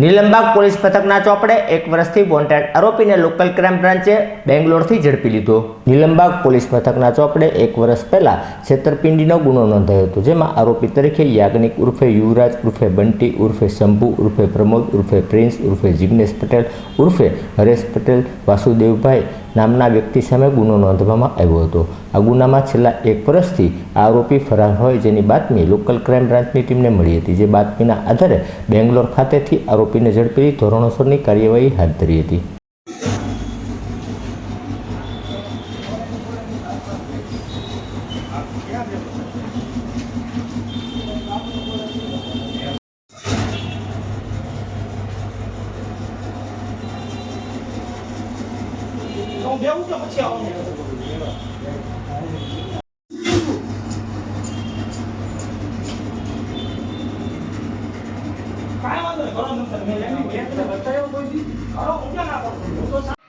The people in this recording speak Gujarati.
નીલમબાગ પોલીસ મથકના ચોપડે એક વર્ષથી વોન્ટેડ આરોપીને લોકલ ક્રાઇમ બ્રાન્ચે બેંગ્લોરથી ઝડપી લીધો. નીલમબાગ પોલીસ મથકના ચોપડે એક વર્ષ પહેલા છેતરપિંડીનો ગુનો નોંધાયો હતો, જેમાં આરોપી તરીકે યાજ્ઞિક ઉર્ફે યુવરાજ, ઉર્ફે બંટી, ઉર્ફે શંભુ, ઉર્ફે પ્રમોદ, ઉર્ફે પ્રિન્સ, ઉર્ફે જિગ્નેશ પટેલ, ઉર્ફે હરેશ પટેલ, વાસુદેવભાઈ નામના વ્યક્તિ સામે ગુનો નોંધવામાં આવ્યો હતો. આ ગુનામાં છેલ્લા એક વર્ષથી આરોપી ફરાર હોય જેની બાતમી લોકલ ક્રાઇમ બ્રાન્ચની ટીમને મળી હતી, જે બાતમીના આધારે બેંગ્લોર ખાતેથી આરોપીને ઝડપી ધોરણોસરની કાર્યવાહી હાથ ધરી હતી. 从别屋这么敲你。કાંઈ વાંધો નહીં કરો તમે લેવી કરો હું ક્યાં ના કરું